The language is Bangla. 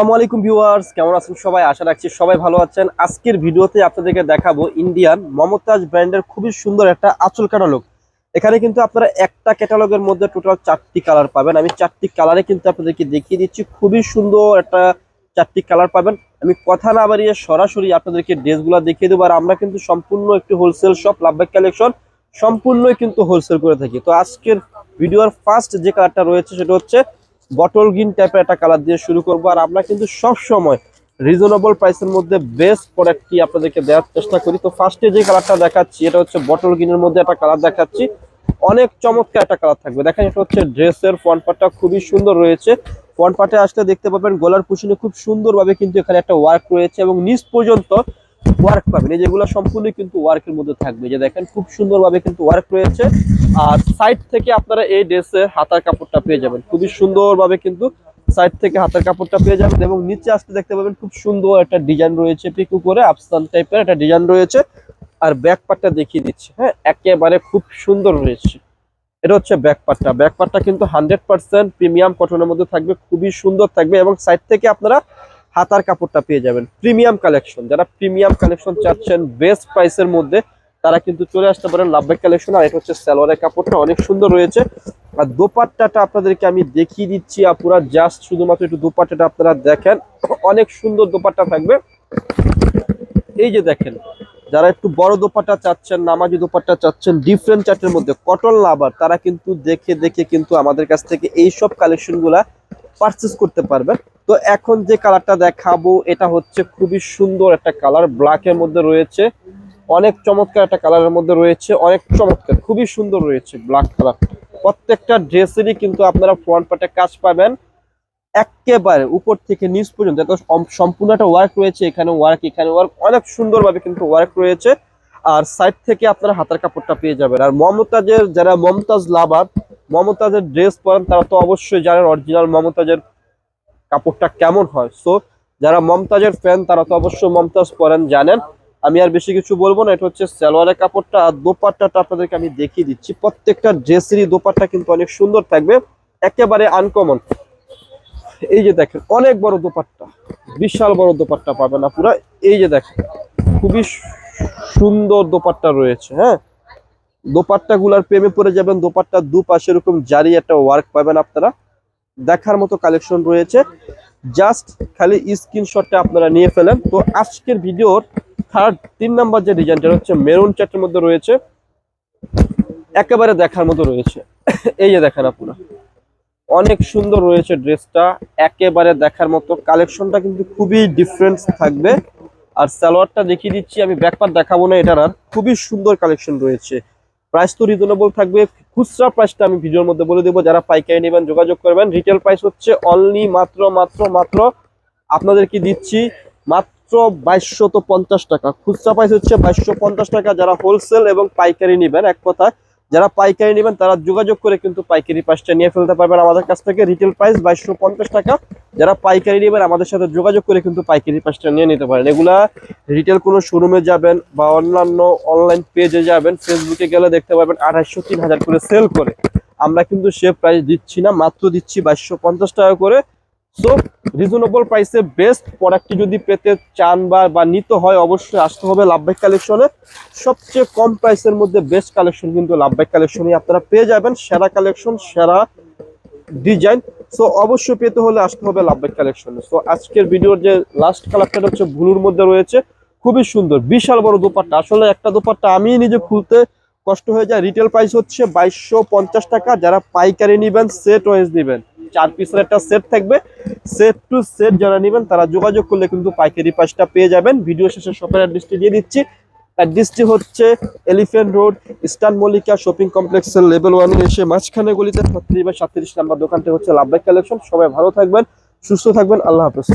আসসালামু আলাইকুম ভিউয়ার্স, কেমন আছেন সবাই? আশা রাখছি সবাই ভালো আছেন। আজকের ভিডিওতে আপনাদেরকে দেখাবো ইন্ডিয়ান মমতাজ ব্র্যান্ডের খুবই সুন্দর একটা আঁচল ক্যাটালগ। এখানে কিন্তু আপনারা একটা ক্যাটালগের মধ্যে টোটাল চারটি কালার পাবেন। আমি চারটি কালারে কিন্তু আপনাদেরকে দেখিয়ে দিচ্ছি। খুবই সুন্দর একটা চারটি কালার পাবেন। আমি কথা না বাড়িয়ে সরাসরি আপনাদেরকে ড্রেসগুলো দেখিয়ে দেবো। আর আমরা কিন্তু সম্পূর্ণ একটি হোলসেল শপ লাভবাগ কালেকশন সম্পূর্ণই কিন্তু হোলসেল করে থাকি। তো আজকের ভিডিওর ফার্স্ট যে কালারটা রয়েছে, সেটা হচ্ছে বটল গ্রিন টাইপের একটা কালার দিয়ে শুরু করব। আর আমরা কিন্তু সব সময় রিজনেবল প্রাইসের মধ্যে বেস্ট প্রোডাক্টটি আপনাদেরকে দেওয়ার চেষ্টা করি। তো ফার্স্টে যে কালারটা দেখাচ্ছি, এটা হচ্ছে বটল গ্রিনের মধ্যে একটা কালার দেখাচ্ছি। অনেক চমৎকার একটা কালার থাকবে। দেখেন, এটা হচ্ছে ড্রেসের ফ্রন্ট পার্টটা খুবই সুন্দর রয়েছে। ফ্রন্ট পার্টে আসলে দেখতে পাবেন গলার পুশিনে খুব সুন্দরভাবে কিন্তু এখানে একটা ওয়ার্ক রয়েছে এবং নিচ পর্যন্ত ওয়ার্ক পাবেন। এই যেগুলো সম্পূর্ণ কিন্তু ওয়ার্কের মধ্যে থাকবে। যে দেখেন, খুব সুন্দরভাবে কিন্তু ওয়ার্ক রয়েছে। আর সাইড থেকে আপনারা এই ড্রেসের হাতার কাপড়টা পেয়ে যাবেন। খুবই সুন্দরভাবে কিন্তু সাইড থেকে হাতের কাপড়টা পেয়ে যাবেন এবং নিচে আসতে দেখতে পাবেন খুব সুন্দর একটা ডিজাইন রয়েছে। পিকু করে আফসান টাইপের একটা ডিজাইন রয়েছে। আর ব্যাক পার্টটা দেখিয়ে দিচ্ছে। হ্যাঁ একেবারে খুব সুন্দর রয়েছে। এটা হচ্ছে ব্যাক পার্টটা ব্যাক পার্টটা কিন্তু হান্ড্রেড পার্সেন্ট প্রিমিয়াম কটনের মধ্যে থাকবে। খুবই সুন্দর থাকবে এবং সাইড থেকে আপনারা হাতার কাপড়টা পেয়ে যাবেন। প্রিমিয়াম কালেকশন, যারা প্রিমিয়াম কালেকশন চাচ্ছেন বেস্ট প্রাইসের মধ্যে, তারা কিন্তু চলে আসতে পারেন লাভবাগ কালেকশন। আর এটা হচ্ছে সালোয়ারের কাপড়টা, অনেক সুন্দর রয়েছে। আর দোপাট্টাটা আপনাদেরকে আমি দেখিয়ে দিচ্ছি আপুরা জাস্ট শুধুমাত্র একটু দোপাট্টাটা আপনারা দেখেন। অনেক সুন্দর দোপাট্টা থাকবে। এই যে দেখেন, যারা একটু বড় দোপাট্টা চাচ্ছেন, নামাজি দোপাট্টা চাচ্ছেন ডিফারেন্ট চার্টের মধ্যে কটন লাভার তারা কিন্তু দেখে দেখে কিন্তু আমাদের কাছ থেকে এই সব কালেকশনগুলা পারচেস করতে পারবেন। তো এখন যে কালারটা দেখাবো, এটা হচ্ছে খুবই সুন্দর একটা কালার ব্ল্যাকের মধ্যে রয়েছে। অনেক চমৎকার একটা কালারের মধ্যে রয়েছে, অনেক চমৎকার, খুবই সুন্দর রয়েছে ব্ল্যাক কালার। প্রত্যেকটা ড্রেসেরই কিন্তু আপনারা ফ্রন্ট পার্টে কাজ পাবেন। একেবারে উপর থেকে নিচ পর্যন্ত এত সম্পূর্ণ একটা ওয়ার্ক রয়েছে এখানে ওয়ার্ক এখানে ওয়ার্ক অনেক সুন্দরভাবে কিন্তু ওয়ার্ক রয়েছে। আর সাইড থেকে আপনারা হাতের কাপড়টা পেয়ে যাবেন। আর মমতাজের, যারা মমতাজ লাভার মমতাজের ড্রেস পরেন, তারা তো অবশ্যই জানেন অরিজিনাল মমতাজের কাপড়টা কেমন হয়? সো যারা মমতাজের ফ্যান তারা তো অবশ্যই মমতাজ পরেন, জানেন। আমি আর বেশি কিছু বলব না, এটা হচ্ছে সালোয়ারের কাপড়টা আর দোপাট্টাটা আপনাদেরকে আমি দেখিয়ে দিচ্ছি। প্রত্যেকটা ড্রেসেরই দোপাট্টা কিন্তু অনেক সুন্দর থাকবে, একেবারে আনকমন এই যে দেখেন, অনেক বড় দোপাট্টা, বিশাল বড় দোপাট্টা পাবেন আপনারা। এই যে দেখেন, খুবই সুন্দর দোপাট্টা রয়েছে হ্যাঁ? দোপাট্টা গুলার প্রেমে পড়ে যাবেন দোপাট্টার দুপাশে এরকম জারি একটা ওয়ার্ক পাবেন আপনারা। দেখার মতো কালেকশন রয়েছে। জাস্ট খালি স্ক্রিনশটটা আপনারা নিয়ে ফেলেন। তো আজকের ভিডিওর থার্ড তিন নাম্বার যে ডিজাইনটা হচ্ছে মেরুন চার্টের মধ্যে রয়েছে। একেবারে দেখার মতো রয়েছে। এই যে দেখেন আপনারা। অনেক সুন্দর রয়েছে ড্রেসটা একেবারে দেখার মতো। কালেকশনটা কিন্তু খুবই ডিফারেন্স থাকবে। আর সালোয়ারটা দেখিয়ে দিচ্ছি, আমি ব্যাকপার দেখাবো না, এটার আর খুবই সুন্দর কালেকশন রয়েছে। প্রাইস তো রিজনেবল থাকবে। খুচরা প্রাইসটা আমি ভিডিওর মধ্যে বলে দেবো, যারা পাইকারি নেবেন, যোগাযোগ করবেন। রিটেল প্রাইস হচ্ছে অনলি মাত্র মাত্র মাত্র আপনাদেরকে দিচ্ছি মাত্র বাইশশো টাকা। খুচরা প্রাইস হচ্ছে বাইশশো টাকা যারা হোলসেল এবং পাইকারি নেবেন, এক কথা যারা পাইকারি নেবেন, তারা যোগাযোগ করে কিন্তু পাইকারি প্রাইসটা নিয়ে ফেলতে পারবেন। আমাদের কাছ থেকে রিটেল প্রাইস বাইশশো পঞ্চাশ টাকা। যারা পাইকারি নেবেন, আমাদের সাথে যোগাযোগ করে কিন্তু পাইকারি প্রাইসটা নিয়ে নিতে পারেন। এগুলা রিটেল কোনো শোরুমে যাবেন বা অন্যান্য অনলাইন পেজে যাবেন ফেসবুকে গেলে দেখতে পাবেন আঠাশশো তিন হাজার করে সেল করে। আমরা কিন্তু সে প্রাইস দিচ্ছি না, মাত্র দিচ্ছি বাইশশো পঞ্চাশ টাকা করে। সো রিজনেবল প্রাইসে বেস্ট প্রোডাক্টটি যদি পেতে চান বা বা নিতে হয়, অবশ্যই আসতে হবে লাভবাইক কালেকশনে সবচেয়ে কম প্রাইসের মধ্যে বেস্ট কালেকশন কিন্তু লাভবাইক কালেকশনই আপনারা পেয়ে যাবেন। সেরা কালেকশন সেরা ডিজাইন সো অবশ্যই পেতে হলে আসতে হবে লাভবাইক কালেকশনে সো আজকের ভিডিওর যে লাস্ট কালারটা হচ্ছে ব্লুর মধ্যে রয়েছে, খুবই সুন্দর, বিশাল বড় দোপাট্টা। আসলে একটা দোপাট্টা আমি নিজে খুলতে কষ্ট হয়ে যায়। রিটেল প্রাইস হচ্ছে বাইশশো টাকা। যারা পাইকারি নেবেন সেট ওয়াইজ নেবেন। চার পিসের একটা সেট থাকবে। সেট টু সেট যারা নেবেন, তারা যোগাযোগ করলে কিন্তু পাইকারি পাশটা পেয়ে যাবেন। ভিডিও শেষে শপের অ্যাড্রেসটি দিয়ে দিচ্ছি। অ্যাড্রেসটি হচ্ছে Elephant Road Eastern Mallika shopping কমপ্লেক্সের লেভেল ওয়ানে এসে মাঝখানে গলিতে ছত্রিশ বা সাতত্রিশ নাম্বার দোকানটি হচ্ছে লাভবাই কালেকশন সবাই ভালো থাকবেন, সুস্থ থাকবেন। আল্লাহ হাফেজ।